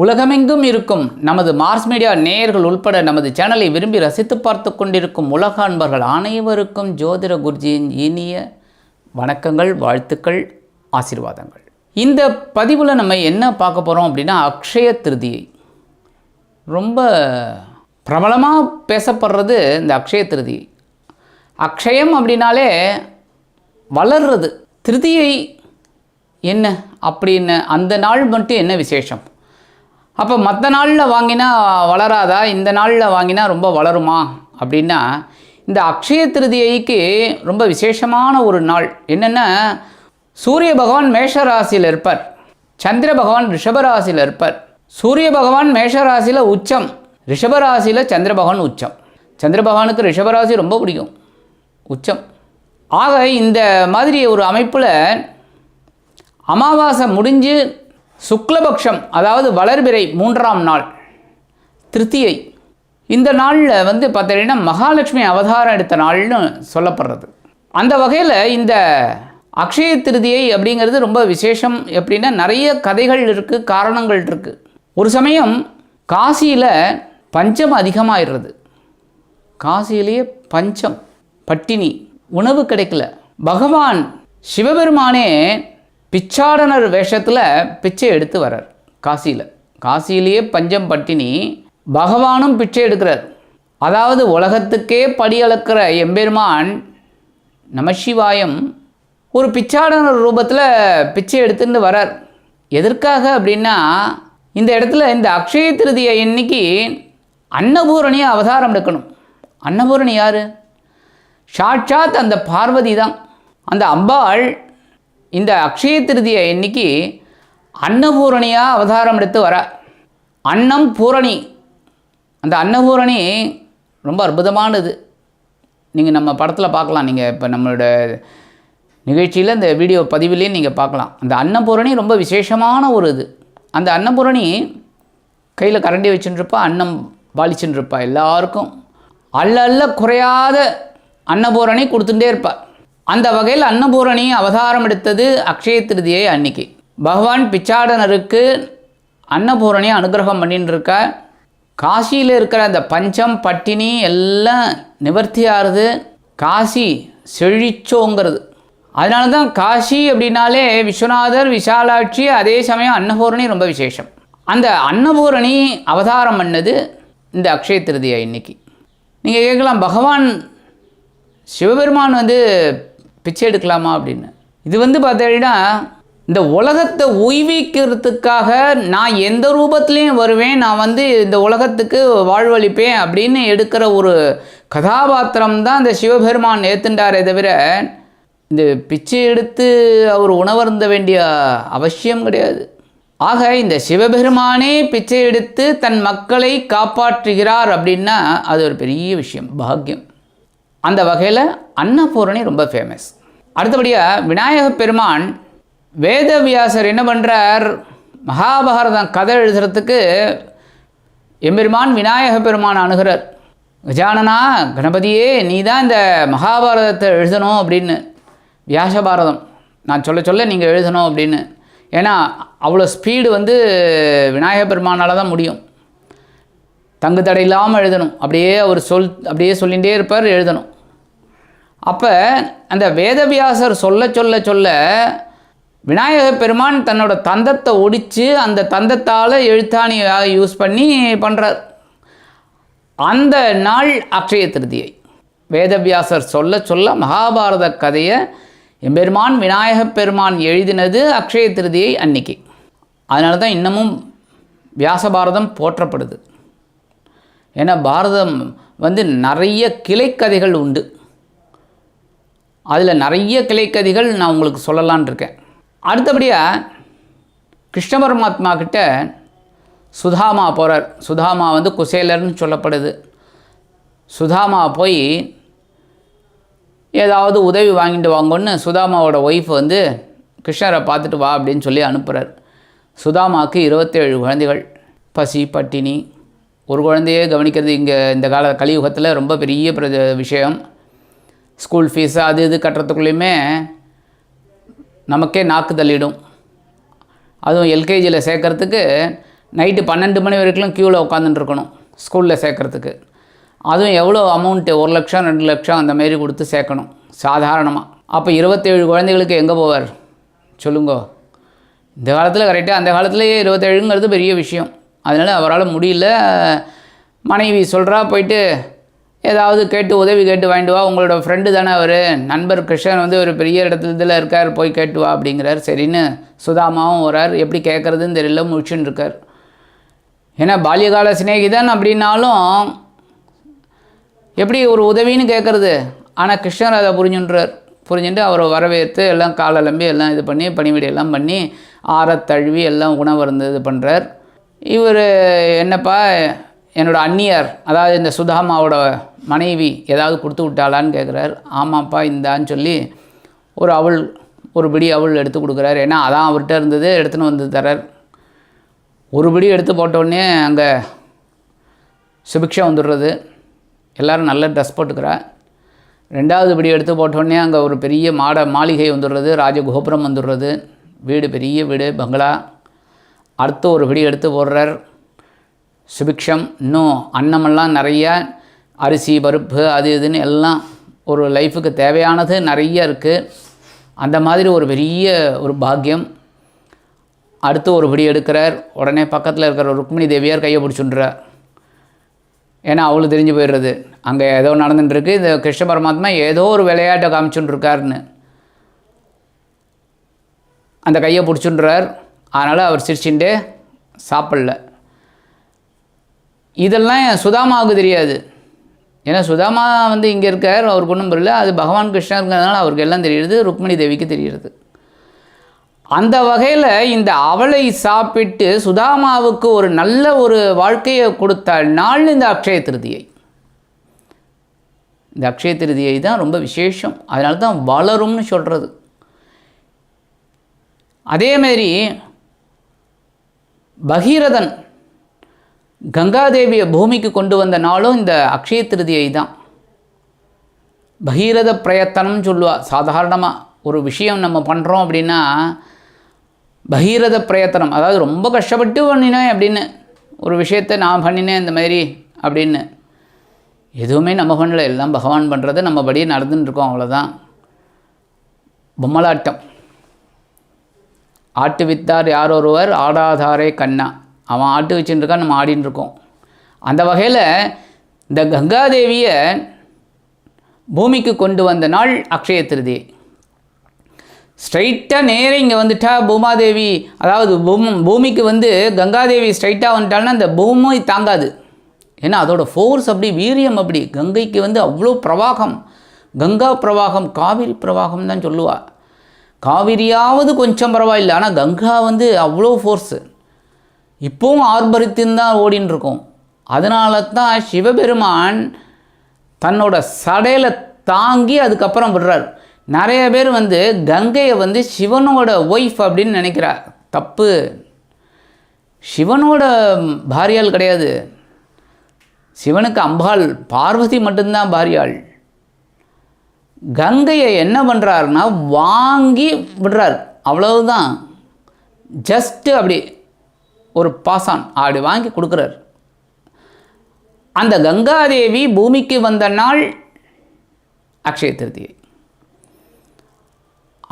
உலகமெங்கும் இருக்கும். நமது மார்ஸ் மீடியா நேயர்கள் உள்பட நமது சேனலை விரும்பி ரசித்து பார்த்து கொண்டிருக்கும் உலக அன்பர்கள் அனைவருக்கும் ஜோதிட குருஜியின் இனிய வணக்கங்கள் வாழ்த்துக்கள் ஆசீர்வாதங்கள். இந்த பதிவில் நம்ம என்ன பார்க்க போகிறோம் அப்படின்னா அக்ஷய திருதியை. ரொம்ப பிரபலமாக பேசப்படுறது இந்த அக்ஷய திருதியை அக்ஷயம் அப்படின்னாலே வளர்றது. திருதியை என்ன அப்படின்னு அந்த நாள் மட்டும் என்ன விசேஷம்? அப்போ மற்ற நாளில் வாங்கினா வளராதா? இந்த நாளில் வாங்கினா ரொம்ப வளருமா? அப்படின்னா இந்த அக்ஷய திருதியைக்கு ரொம்ப விசேஷமான ஒரு நாள். என்னென்னா சூரிய பகவான் மேஷ ராசியில் இருப்பார். சந்திர பகவான் ரிஷபராசியில் இருப்பார். சூரிய பகவான் மேஷ ராசியில் உச்சம். ரிஷபராசியில் சந்திர பகவான் உச்சம். சந்திர பகவானுக்கு ரிஷபராசி ரொம்ப பிடிக்கும். உச்சம். ஆக இந்த மாதிரி ஒரு அமைப்பில் அமாவாசை முடிஞ்சு சுக்லபக்ஷம் அதாவது வளர்பிறை மூன்றாம் நாள் திருத்தியை. இந்த நாளில் வந்து பார்த்தீங்கன்னா மகாலட்சுமி அவதாரம் எடுத்த நாள்னு சொல்லப்படுறது. அந்த வகையில் இந்த அக்ஷய திருதியை அப்படிங்கிறது ரொம்ப விசேஷம் எப்படின்னா நிறைய கதைகள் இருக்குது காரணங்கள் இருக்குது ஒரு சமயம் காசியில் பஞ்சம் அதிகமாகிடுறது காசியிலேயே பஞ்சம் பட்டினி உணவு கிடைக்கல. பகவான் சிவபெருமானே பிச்சாடனர் வேஷத்தில் பிச்சை எடுத்து வரார் காசியில். காசியிலேயே பஞ்சம் பட்டினி பகவானும் பிச்சை எடுக்கிறார். அதாவது உலகத்துக்கே படி அளக்கிற எம்பெருமான் நமசிவாயம் ஒரு பிச்சாடனர் ரூபத்தில் பிச்சை எடுத்துட்டு வரார் எதற்காக அப்படின்னா இந்த இடத்துல இந்த அக்ஷய திருதியை இன்னைக்கு அன்னபூரணியை அவதாரம் எடுக்கணும். அன்னபூரணி யார்? சாட்சாத் அந்த பார்வதி தான். அந்த அம்பாள் இந்த அக்ஷய திருதியை இன்னைக்கு அன்னபூரணியாக அவதாரம் எடுத்து வர. அன்னம் பூரணி. அந்த அன்னபூரணி ரொம்ப அற்புதமானது. நீங்கள் நம்ம படத்தில் பார்க்கலாம். நீங்கள் இப்போ நம்மளோட நிகழ்ச்சியில் இந்த வீடியோ பதிவுலேயும் நீங்கள் பார்க்கலாம். அந்த அன்னபூரணி ரொம்ப விசேஷமான ஒரு இது. அந்த அன்னபூரணி கையில் கரண்டி வச்சுட்டுருப்பா அன்னம் பாலிச்சுட்டுருப்பா எல்லாருக்கும். அல்ல அல்ல குறையாத அன்னபூரணி கொடுத்துட்டே இருப்பாள் அந்த வகையில் அன்னபூரணி அவதாரம் எடுத்தது அக்ஷய திருதியை அன்னைக்கு. பகவான் பிச்சாடனருக்கு அன்னபூரணி அனுகிரகம் பண்ணின்னு இருக்க காசியில் இருக்கிற அந்த பஞ்சம் பட்டினி எல்லாம் நிவர்த்தி ஆறுது காசி செழிச்சோங்கிறது. அதனால தான் காசி அப்படின்னாலே விஸ்வநாதர் விசாலாட்சி அதே சமயம் அன்னபூரணி ரொம்ப விசேஷம். அந்த அன்னபூரணி அவதாரம் பண்ணது இந்த அக்ஷய திருதியை இன்னைக்கு நீங்கள் கேட்கலாம் பகவான் சிவபெருமான் வந்து பிச்சை எடுக்கலாமா அப்படின்னு. இது வந்து பார்த்தீங்கன்னா இந்த உலகத்தை உய்விக்கிறதுக்காக நான் எந்த ரூபத்துலேயும் வருவேன் நான் வந்து இந்த உலகத்துக்கு வாழ்வழிப்பேன் அப்படின்னு எடுக்கிற ஒரு கதாபாத்திரம் தான் இந்த சிவபெருமான் ஏத்துண்டாரே தவிர இந்த பிச்சை எடுத்து அவர் உணவருந்த வேண்டிய அவசியம் கிடையாது. ஆக இந்த சிவபெருமானே பிச்சை எடுத்து தன் மக்களை காப்பாற்றுகிறார் அப்படின்னா அது ஒரு பெரிய விஷயம் பாக்கியம். அந்த வகையில் அன்னபூரணி ரொம்ப ஃபேமஸ் அடுத்தபடியாக விநாயக பெருமான் வேதவியாசர் என்ன பண்ணுறார் மகாபாரதம் கதை எழுதுறதுக்கு எம்பெருமான் விநாயக பெருமான் அணுகிறார். கஜானனா கணபதியே நீ தான் இந்த மகாபாரதத்தை எழுதணும் அப்படின்னு. வியாச பாரதம் நான் சொல்ல சொல்ல நீங்கள் எழுதணும் அப்படின்னு. ஏன்னா அவ்வளோ ஸ்பீடு வந்து விநாயக பெருமானால் தான் முடியும். தங்கு தடை இல்லாமல் எழுதணும். அப்படியே அவர் சொல் அப்படியே சொல்லிகிட்டே இருப்பார் எழுதணும். அப்போ அந்த வேதவியாசர் சொல்ல சொல்ல சொல்ல விநாயக பெருமான் தன்னோட தந்தத்தை ஒடித்து அந்த தந்தத்தால் எழுத்தாணி யூஸ் பண்ணி பண்ணுறார் அந்த நாள் அக்ஷய திருதியை. வேதவியாசர் சொல்ல சொல்ல மகாபாரத கதையை எம்பெருமான் விநாயக பெருமான் எழுதினது அக்ஷய திருதியை அன்னைக்கு. அதனால தான் இன்னமும் வியாசபாரதம் போற்றப்படுது. ஏன்னா பாரதம் வந்து நிறைய கிளைக்கதைகள் உண்டு. அதில் நிறைய கிளைக்கதிகள் நான் உங்களுக்கு சொல்லலான் இருக்கேன். அடுத்தபடியாக கிருஷ்ண பரமாத்மா கிட்ட சுதாமா போகிறார் சுதாமா வந்து குசேலர்னு சொல்லப்படுது. சுதாமா போய் ஏதாவது உதவி வாங்கிட்டு வாங்கன்னு சுதாமாவோட ஒய்ஃப் வந்து கிருஷ்ணரை பார்த்துட்டு வா அப்படின்னு சொல்லி அனுப்புகிறார் சுதாமாவுக்கு இருபத்தேழு குழந்தைகள். பசி பட்டினி. ஒரு குழந்தையே கவனிக்கிறது இங்கே இந்த கால கலியுகத்தில் ரொம்ப பெரிய பிர விஷயம். ஸ்கூல் ஃபீஸு அது இது கட்டுறதுக்குள்ளேயுமே நமக்கே நாக்கு தள்ளிடும். அதுவும் எல்கேஜியில் சேர்க்குறதுக்கு நைட்டு பன்னெண்டு மணி வரைக்கும் க்யூவில் உட்காந்துட்டுருக்கணும் ஸ்கூலில் சேர்க்குறதுக்கு. அதுவும் எவ்வளோ அமௌண்ட்டு ஒரு லட்சம் ரெண்டு லட்சம் அந்த மாரி கொடுத்து சேர்க்கணும் சாதாரணமாக அப்போ இருபத்தேழு குழந்தைகளுக்கு எங்கே போவார்? சொல்லுங்கோ. இந்த காலத்தில் கரெக்டாக அந்த காலத்துலேயே இருபத்தேழுங்கிறது பெரிய விஷயம். அதனால் அவரால் முடியல. மனைவி சொல்கிறா போயிட்டு ஏதாவது கேட்டு உதவி கேட்டு வாங்கிட்டு வா உங்களோட ஃப்ரெண்டு தானே அவர். நண்பர் கிருஷ்ணன் வந்து ஒரு பெரிய இடத்துல இதில் இருக்கார் போய் கேட்டு வா அப்படிங்கிறார். சரின்னு சுதாமாவும் வரார் எப்படி கேட்குறதுன்னு தெரியல முடிச்சுன்னு இருக்கார். ஏன்னா பால்யகால சிநேகிதன் அப்படின்னாலும் எப்படி ஒரு உதவின்னு கேட்குறது ஆனால் கிருஷ்ணர் அதை புரிஞ்சுன்றார். புரிஞ்சுட்டு அவரை வரவேற்று எல்லாம் காலலம்பி எல்லாம் இது பண்ணி பணிவிடை எல்லாம் பண்ணி ஆற தழுவி எல்லாம் உணவு இருந்து இது பண்ணுறார் இவர் என்னப்பா என்னோட அந்நியர் அதாவது இந்த சுதாமாவோட மனைவி ஏதாவது கொடுத்து விட்டாளான்னு கேட்குறாரு ஆமாப்பா இந்தான்னு சொல்லி ஒரு அவள் ஒரு பிடி அவள் எடுத்து கொடுக்குறாரு. ஏன்னா அதான் அவர்கிட்ட இருந்தது எடுத்துன்னு வந்து தரார் ஒரு பிடி எடுத்து போட்டோடனே அங்கே சுபிக்ஷா வந்துடுறது. எல்லோரும் நல்ல ட்ரெஸ் போட்டுக்கிறா ரெண்டாவது படி எடுத்து போட்டோடனே அங்கே ஒரு பெரிய மாட மாளிகை வந்துடுறது. ராஜகோபுரம் வந்துடுறது. வீடு பெரிய வீடு பங்களா. அடுத்து ஒரு படி எடுத்து போடுறார். சுபிக்ஷம் இன்னும் அன்னமெல்லாம் நிறைய அரிசி பருப்பு அது இதுன்னு எல்லாம் ஒரு லைஃபுக்கு தேவையானது நிறைய இருக்குது அந்த மாதிரி ஒரு பெரிய ஒரு பாக்கியம். அடுத்து ஒரு படி எடுக்கிறார். உடனே பக்கத்தில் இருக்கிற ருக்மிணி தேவியார் கையை பிடிச்சுன்றார் ஏன்னா அவளுக்கு தெரிஞ்சு போயிடுறது. அங்கே ஏதோ நடந்துட்டுருக்கு. இந்த கிருஷ்ண பரமாத்மா ஏதோ ஒரு விளையாட்டை காமிச்சுட்டுருக்காருன்னு அந்த கையை பிடிச்சுன்றார் அதனால் அவர் சிரிச்சுட்டு சாப்பிடல. இதெல்லாம் சுதாமாவுக்கு தெரியாது. ஏன்னா சுதாமா வந்து இங்கே இருக்கார் அவருக்கு ஒன்றும் புரியல. அது பகவான் கிருஷ்ணருங்கிறதுனால அவருக்கு எல்லாம் தெரியுது ருக்மிணி தேவிக்கு தெரியுது அந்த வகையில் இந்த அவளை சாப்பிட்டு சுதாமாவுக்கு ஒரு நல்ல ஒரு வாழ்க்கையை கொடுத்த நாள் இந்த அக்ஷய திருதியை. இந்த அக்ஷய திருதியை தான் ரொம்ப விசேஷம். அதனால தான் வளரும்னு சொல்கிறது அதேமாரி பகீரதன் கங்காதேவியை பூமிக்கு கொண்டு வந்த நாளும் இந்த அக்ஷய திருதியை தான். பகீரத பிரயத்தனம்னு சொல்லுவா. சாதாரணமாக ஒரு விஷயம் நம்ம பண்ணுறோம் அப்படின்னா பகீரத பிரயத்தனம் அதாவது ரொம்ப கஷ்டப்பட்டு பண்ணினேன் அப்படின்னு ஒரு விஷயத்தை நான் பண்ணினேன் இந்த மாதிரி அப்படின்னு. எதுவுமே நம்ம பண்ணல. எல்லாம் பகவான் பண்ணுறது நம்ம படியே நடந்துன்னு அவ்வளோதான் பொம்மலாட்டம். ஆட்டு வித்தார் யார் ஒருவர் ஆடாதாரே கண்ணா. அவன் ஆட்டு வச்சுட்டு இருக்கான் நம்ம ஆடின்னு இருக்கோம். அந்த வகையில் இந்த கங்காதேவியை பூமிக்கு கொண்டு வந்த நாள் அக்ஷய திருதி. ஸ்ட்ரைட்டாக நேரே இங்கே வந்துட்டா பூமாதேவி. அதாவது பூம் பூமிக்கு வந்து கங்காதேவி ஸ்ட்ரைட்டாக வந்துட்டாள்னா அந்த பூமி தாங்காது. ஏன்னா அதோட ஃபோர்ஸ் அப்படி வீரியம் அப்படி. கங்கைக்கு வந்து அவ்வளோ பிரவாகம். கங்கா பிரவாகம் காவிரி பிரவாகம் தான் சொல்லுவாள் காவிரியாவது கொஞ்சம் பரவாயில்லை. ஆனால் கங்கா வந்து அவ்வளோ ஃபோர்ஸு இப்போவும் ஆர்ப்பரித்துன்னு தான் ஓடின்னு இருக்கோம் அதனால தான் சிவபெருமான் தன்னோட சடையில் தாங்கி அதுக்கப்புறம் விடுறார். நிறைய பேர் வந்து கங்கையை வந்து சிவனோட ஒய்ஃப் அப்படின்னு நினைக்கிறார். தப்பு. சிவனோட பாரியாள் கிடையாது. சிவனுக்கு அம்பாள் பார்வதி மட்டும்தான் பாரியாள். கங்கையை என்ன பண்ணுறாருன்னா வாங்கி விடுறார். அவ்வளவுதான். ஜஸ்ட்டு அப்படி ஒரு பாசான் அப்படி வாங்கி கொடுக்குறார். அந்த கங்காதேவி பூமிக்கு வந்த நாள் அக்ஷய திருதியை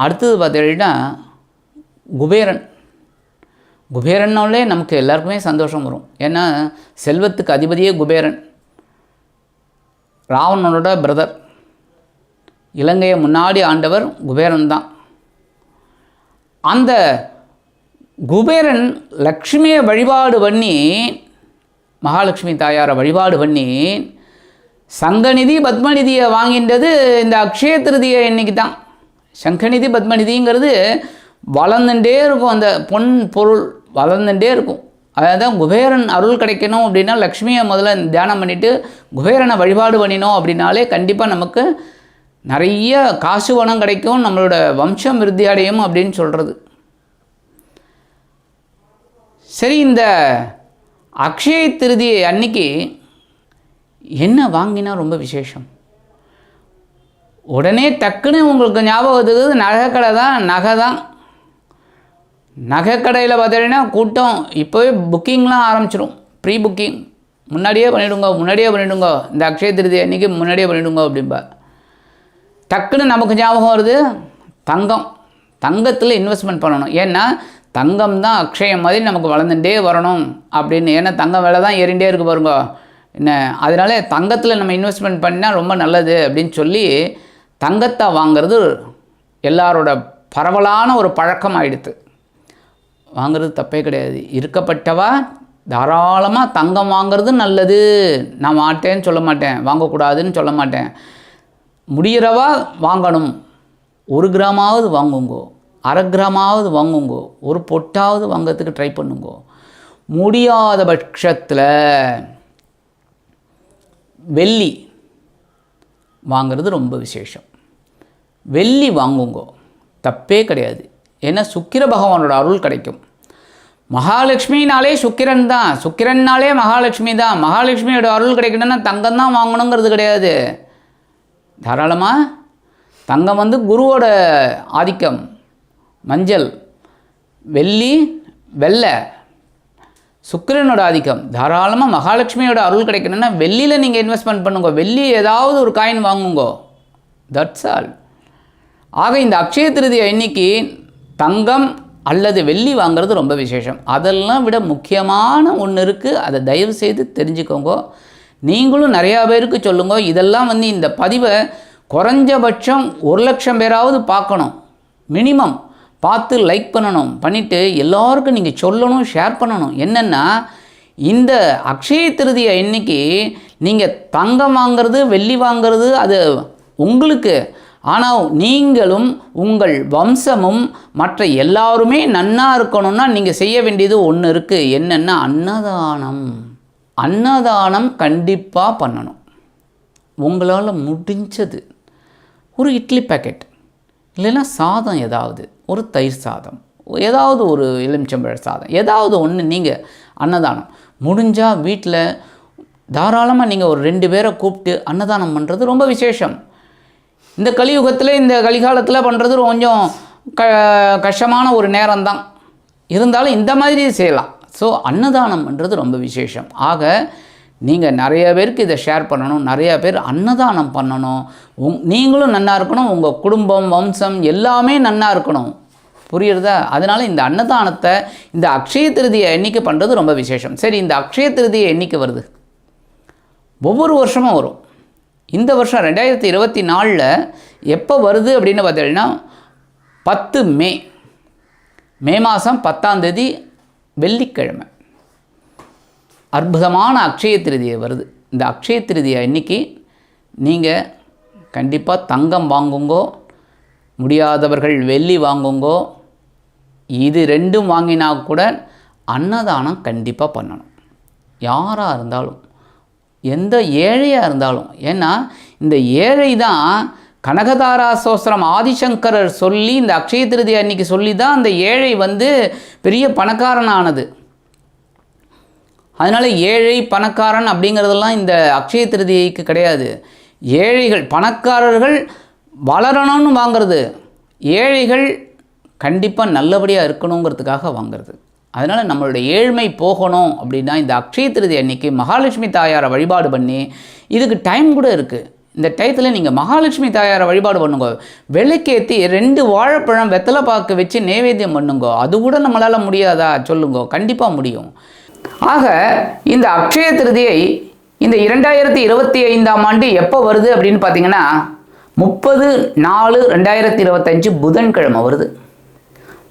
அடுத்தது பார்த்தீங்கன்னா குபேரன். குபேரன்னாலே நமக்கு எல்லாருக்குமே சந்தோஷம் வரும். ஏன்னா செல்வத்துக்கு அதிபதியே குபேரன். ராவணனோட பிரதர். இலங்கையை முன்னாடி ஆண்டவர் குபேரன் தான். அந்த குபேரன் லக்ஷ்மியை வழிபாடு பண்ணி மகாலட்சுமி தாயாரை வழிபாடு பண்ணி சங்கநிதி பத்மநிதியை வாங்கின்றது இந்த அக்ஷய திருதியை இன்னைக்கு தான். சங்கநிதி பத்மநிதிங்கிறது வளர்ந்துட்டே இருக்கும். அந்த பொன் பொருள் வளர்ந்துட்டே இருக்கும். அதான் குபேரன் அருள் கிடைக்கணும் அப்படின்னா லக்ஷ்மியை முதல்ல தியானம் பண்ணிவிட்டு குபேரனை வழிபாடு பண்ணினோம் அப்படின்னாலே கண்டிப்பாக நமக்கு நிறைய காசு வனம் கிடைக்கும். நம்மளோட வம்சம் விருத்தி அடையும் அப்படின்னு சொல்கிறது சரி இந்த அக்ஷய திருதி அன்னைக்கு என்ன வாங்கினா ரொம்ப விசேஷம்? உடனே டக்குன்னு உங்களுக்கு ஞாபகம் வருது நகைக்கடை தான் நகை தான். நகைக்கடையில் பார்த்தீங்கன்னா கூட்டம் இப்போவே புக்கிங்லாம் ஆரம்பிச்சிடும் ப்ரீ புக்கிங் முன்னாடியே பண்ணிவிடுங்க முன்னாடியே பண்ணிவிடுங்க இந்த அக்ஷய திருதி அன்றைக்கி முன்னாடியே பண்ணிவிடுங்க அப்படின்பா டக்குன்னு நமக்கு ஞாபகம் வருது தங்கம். தங்கத்தில் இன்வெஸ்ட்மெண்ட் பண்ணணும். ஏன்னா தங்கம் தான் அக்ஷயம் மாதிரி நமக்கு வளர்ந்துட்டே வரணும் அப்படின்னு. ஏன்னா தங்கம் விலை தான் ஏறிண்டே இருக்கு பாருங்க. என்ன? அதனால தங்கத்தில் நம்ம இன்வெஸ்ட்மெண்ட் பண்ணால் ரொம்ப நல்லது அப்படின்னு சொல்லி தங்கத்தை வாங்கிறது எல்லாரோட பரவலான ஒரு பழக்கம் ஆயிடுத்து. வாங்குறது தப்பே கிடையாது. இருக்கப்பட்டவா? தாராளமாக தங்கம் வாங்குறது நல்லது. நான் மாட்டேன்னு சொல்ல மாட்டேன். வாங்கக்கூடாதுன்னு சொல்ல மாட்டேன். முடிகிறவா வாங்கணும். ஒரு கிராமாவது வாங்குங்கோ. அரை கிராமாவது வாங்குங்கோ ஒரு பொட்டாவது வாங்கிறதுக்கு ட்ரை பண்ணுங்கோ. முடியாத பட்சத்தில் வெள்ளி வாங்கிறது ரொம்ப விசேஷம். வெள்ளி வாங்குங்கோ தப்பே கிடையாது. ஏன்னா சுக்கிர பகவானோட அருள் கிடைக்கும். மகாலட்சுமினாலே சுக்கிரன் தான். சுக்கிரன்னாலே மகாலட்சுமி தான். மகாலட்சுமியோட அருள் கிடைக்கணும்னா தங்கம் தான் வாங்கணுங்கிறது கிடையாது. தாராளமாக தங்கம் வந்து குருவோட ஆதிக்கம். மஞ்சள் வெள்ளி வெள்ளை. சுக்கிரனோட ஆதிக்கம். தாராளமாக மகாலட்சுமியோட அருள் கிடைக்கணும்னா வெள்ளியில் நீங்கள் இன்வெஸ்ட்மெண்ட் பண்ணுங்க. வெள்ளி ஏதாவது ஒரு காயின் வாங்குங்கோ. தட்ஸ் ஆல் ஆக இந்த அக்ஷய திருதியை இன்னைக்கு தங்கம் அல்லது வெள்ளி வாங்குறது ரொம்ப விசேஷம். அதெல்லாம் விட முக்கியமான ஒன்று இருக்குது அதை தயவு செய்து தெரிஞ்சுக்கோங்க. நீங்களும் நிறையா பேருக்கு சொல்லுங்க. இதெல்லாம் வந்து இந்த பதிவை குறைஞ்சபட்சம் ஒரு லட்சம் பேராவது பார்க்கணும். மினிமம் பார்த்து லைக் பண்ணணும். பண்ணிவிட்டு எல்லாருக்கும் நீங்கள் சொல்லணும் ஷேர் பண்ணணும். என்னென்னா இந்த அக்ஷய திருதியை இன்னைக்கு நீங்கள் தங்கம் வாங்குறது வெள்ளி வாங்குறது அது உங்களுக்கு. ஆனால் நீங்களும் உங்கள் வம்சமும் மற்ற எல்லாருமே நன்னா இருக்கணும்னா நீங்கள் செய்ய வேண்டியது ஒன்று இருக்குது என்னென்னா அன்னதானம். அன்னதானம் கண்டிப்பாக பண்ணணும். உங்களால் முடிஞ்சது. ஒரு இட்லி பேக்கெட் இல்லைன்னா சாதம் ஏதாவது ஒரு தயிர் சாதம் ஏதாவது ஒரு எலுமிச்சம்பழ சாதம் ஏதாவது ஒன்று நீங்கள் அன்னதானம். முடிஞ்சால் வீட்டில் தாராளமாக நீங்கள் ஒரு ரெண்டு பேரை கூப்பிட்டு அன்னதானம் பண்ணுறது ரொம்ப விசேஷம். இந்த கலியுகத்தில் இந்த கலிகாலத்தில் பண்ணுறது கொஞ்சம் க கஷ்டமான ஒரு நேரம்தான். இருந்தாலும் இந்த மாதிரி செய்யலாம். ஸோ அன்னதானம் பண்ணுறது ரொம்ப விசேஷம். ஆக நீங்கள் நிறைய பேருக்கு இதை ஷேர் பண்ணணும் நிறையா பேர் அன்னதானம் பண்ணணும். உங் நீங்களும் நல்லா இருக்கணும் உங்கள் குடும்பம் வம்சம் எல்லாமே நன்னாக இருக்கணும். புரியுறதா? அதனால இந்த அன்னதானத்தை இந்த அக்ஷய திருதியை எண்ணிக்கை பண்ணுறது ரொம்ப விசேஷம். சரி இந்த அக்ஷய திருதியை எண்ணிக்கை வருது? ஒவ்வொரு வருஷமும் வரும். இந்த வருஷம் ரெண்டாயிரத்தி இருபத்தி நாலில் எப்போ வருது அப்படின்னு பார்த்தீங்கன்னா பத்து மே. மே மாதம் பத்தாம் தேதி வெள்ளிக்கிழமை. அற்புதமான அக்ஷய திருதியை வருது. இந்த அக்ஷய திருதியை இன்றைக்கி நீங்கள் கண்டிப்பாக தங்கம் வாங்குங்கோ முடியாதவர்கள் வெள்ளி வாங்குங்கோ இது ரெண்டும் வாங்கினா கூட அன்னதானம் கண்டிப்பாக பண்ணணும். யாராக இருந்தாலும் எந்த ஏழையாக இருந்தாலும் ஏன்னா இந்த ஏழை தான் கனகதாரா சோஸ்திரம் ஆதிசங்கரர் சொல்லி இந்த அக்ஷய திருதி அன்னைக்கு சொல்லி தான் அந்த ஏழை வந்து பெரிய பணக்காரனானது. அதனால் ஏழை பணக்காரன் அப்படிங்கிறதெல்லாம் இந்த அக்ஷய திருதிக்கு கிடையாது. ஏழைகள் பணக்காரர்கள் வளரணும்னு வாங்கிறது. ஏழைகள் கண்டிப்பாக நல்லபடியாக இருக்கணுங்கிறதுக்காக வாங்கிறது. அதனால் நம்மளுடைய ஏழ்மை போகணும் அப்படின்னா இந்த அக்ஷய திருதி அன்னைக்கு மகாலட்சுமி தாயாரை வழிபாடு பண்ணி இதுக்கு டைம் கூட இருக்குது இந்த டயத்தில் நீங்கள் மகாலட்சுமி தாயாரை வழிபாடு பண்ணுங்க. விளக்கேற்றி ரெண்டு வாழைப்பழம் வெத்தலை பாக்கு வச்சு நைவேத்தியம் பண்ணுங்க. அது கூட நம்மளால் முடியாதா? சொல்லுங்க. கண்டிப்பாக முடியும். ஆக இந்த அக்ஷய திருதியை இந்த இரண்டாயிரத்தி இருபத்தி ஐந்தாம் ஆண்டு எப்போ வருது அப்படின்னு பார்த்தீங்கன்னா முப்பது நாலு ரெண்டாயிரத்தி இருபத்தஞ்சு புதன்கிழமை வருது.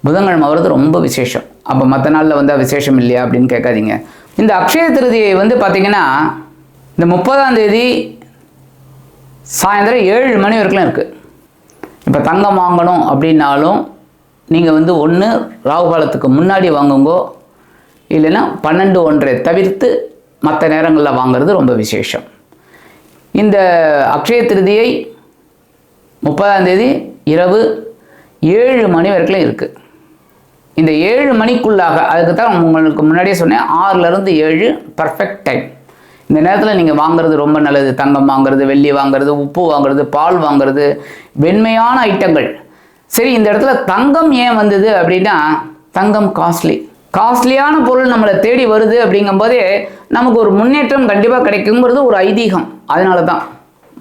புதன்கிழமை வருது ரொம்ப விசேஷம். அப்போ மற்ற நாளில் வந்தால் விசேஷம் இல்லையா அப்படின்னு கேட்காதீங்க. இந்த அக்ஷய திருதியை வந்து பார்த்தீங்கன்னா இந்த முப்பதாம் தேதி சாயந்தரம் ஏழு மணி வரைக்கும் இருக்குது இப்போ தங்கம் வாங்கணும் அப்படின்னாலும் நீங்கள் வந்து ஒன்று ராகு காலத்துக்கு முன்னாடி வாங்குங்கோ இல்லைன்னா பன்னெண்டு ஒன்றை தவிர்த்து மற்ற நேரங்களில் வாங்குறது ரொம்ப விசேஷம். இந்த அக்ஷய திருதியை முப்பதாம் தேதி இரவு ஏழு மணி வரைக்கும் இருக்குது இந்த ஏழு மணிக்குள்ளாக அதுக்கு தான் உங்களுக்கு முன்னாடியே சொன்னேன் ஆறுலேருந்து ஏழு பர்ஃபெக்ட் டைம் இந்த நேரத்தில் நீங்கள் வாங்குறது ரொம்ப நல்லது. தங்கம் வாங்குறது வெள்ளி வாங்குறது உப்பு வாங்குறது பால் வாங்குறது வெண்மையான ஐட்டங்கள். சரி இந்த இடத்துல தங்கம் ஏன் வந்தது அப்படின்னா தங்கம் காஸ்ட்லி காஸ்ட்லியான பொருள் நம்மளை தேடி வருது அப்படிங்கும்போதே நமக்கு ஒரு முன்னேற்றம் கண்டிப்பாக கிடைக்குங்கிறது ஒரு ஐதீகம். அதனால தான்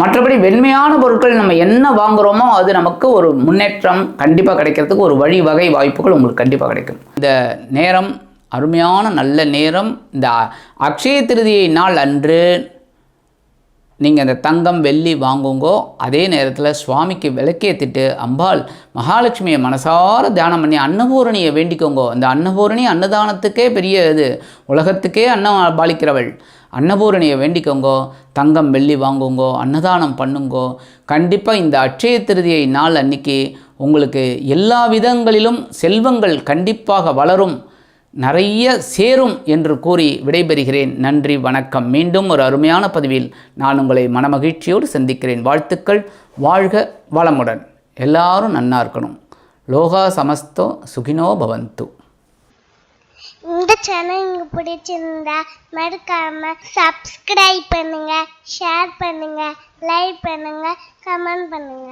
மற்றபடி வெண்மையான பொருட்கள் நம்ம என்ன வாங்குறோமோ அது நமக்கு ஒரு முன்னேற்றம் கண்டிப்பாக கிடைக்கிறதுக்கு ஒரு வழி வகை வாய்ப்புகள் உங்களுக்கு கண்டிப்பாக கிடைக்கும். இந்த நேரம் அருமையான நல்ல நேரம் இந்த அக்ஷய திருதியை நாள் அன்று நீங்கள் அந்த தங்கம் வெள்ளி வாங்குங்கோ. அதே நேரத்தில் சுவாமிக்கு விளக்கேற்றிட்டு அம்பாள் மகாலட்சுமியை மனசார தியானம் பண்ணி அன்னபூரணியை வேண்டிக்கோங்கோ. அந்த அன்னபூரணி அன்னதானத்துக்கே பெரிய இது. உலகத்துக்கே அன்னம் பாலிக்கிறவள் அன்னபூரணியை வேண்டிக்கோங்கோ. தங்கம் வெள்ளி வாங்குங்கோ. அன்னதானம் பண்ணுங்கோ. கண்டிப்பாக இந்த அட்சய திருதியை நாள் அன்னைக்கு உங்களுக்கு எல்லா விதங்களிலும் செல்வங்கள் கண்டிப்பாக வளரும். நிறைய சேரும் என்று கூறி விடைபெறுகிறேன். நன்றி வணக்கம். மீண்டும் ஒரு அருமையான பதிவில் நான் உங்களை மனமகிழ்ச்சியோடு சந்திக்கிறேன். வாழ்த்துக்கள். வாழ்க வளமுடன். எல்லாரும் நன்னா இருக்கணும். லோகா சமஸ்தோ சுகினோ பவந்து. இந்த சேனல் உங்களுக்கு பிடிச்சிருந்தா மறக்காம சப்ஸ்கிரைப் பண்ணுங்க ஷேர் பண்ணுங்க லைக் பண்ணுங்க கமெண்ட் பண்ணுங்க.